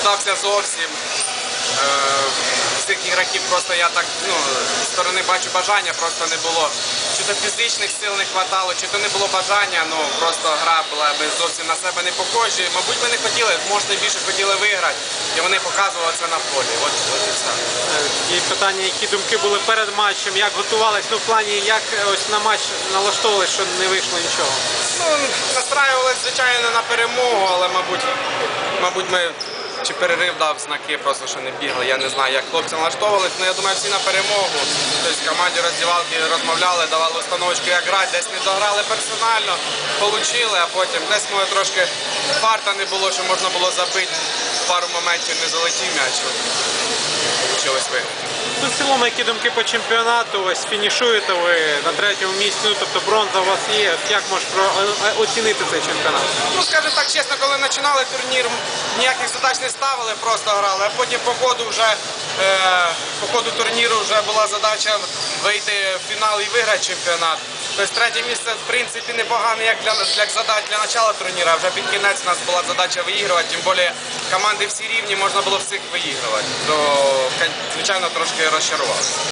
вдався зовсім. Е, Цих ігроків просто я так ну, зі сторони бачу бажання, просто не було. Чи то фізичних сил не хватало, чи то не було бажання, ну просто гра була ми зовсім на себе не похожі. Мабуть, ми не хотіли, може більше хотіли виграти, і вони показували це на полі. От, от і все. Е, І питання, які думки були перед матчем, як готувались, ну в плані, як е, ось на матч налаштовувались, що не вийшло нічого. Ну, настраювалися, звичайно, на перемогу, але, мабуть, мабуть, ми чи перерив дав знаки, просто що не бігли. Я не знаю, як хлопці налаштовувалися. Ну, я думаю, всі на перемогу. Тобто команді роздівалки розмовляли, давали установочку, як грати, десь не дограли персонально, отримали, а потім десь може трошки фарта не було, що можна було забити. Пару моментів не залетів м'яч. Получилось виграти. Ну, в цілому, які думки по чемпіонату, ось фінішуєте ви на третьому місці, ну тобто бронза у вас є. Як можеш про- е, оцінити цей чемпіонат? Ну, скажімо так, чесно, коли починали турнір, ніяких задач не ставили, просто грали. А потім по ходу вже е, по ходу турніру вже була задача вийти в фінал і виграти чемпіонат. Тобто третє місце, в принципі, непогано як для як задач для початку турніру, а вже під кінець у нас була задача виігрувати, тим більше команди всі рівні, можна було всіх виігрувати. То, звичайно, трошки розчарувався.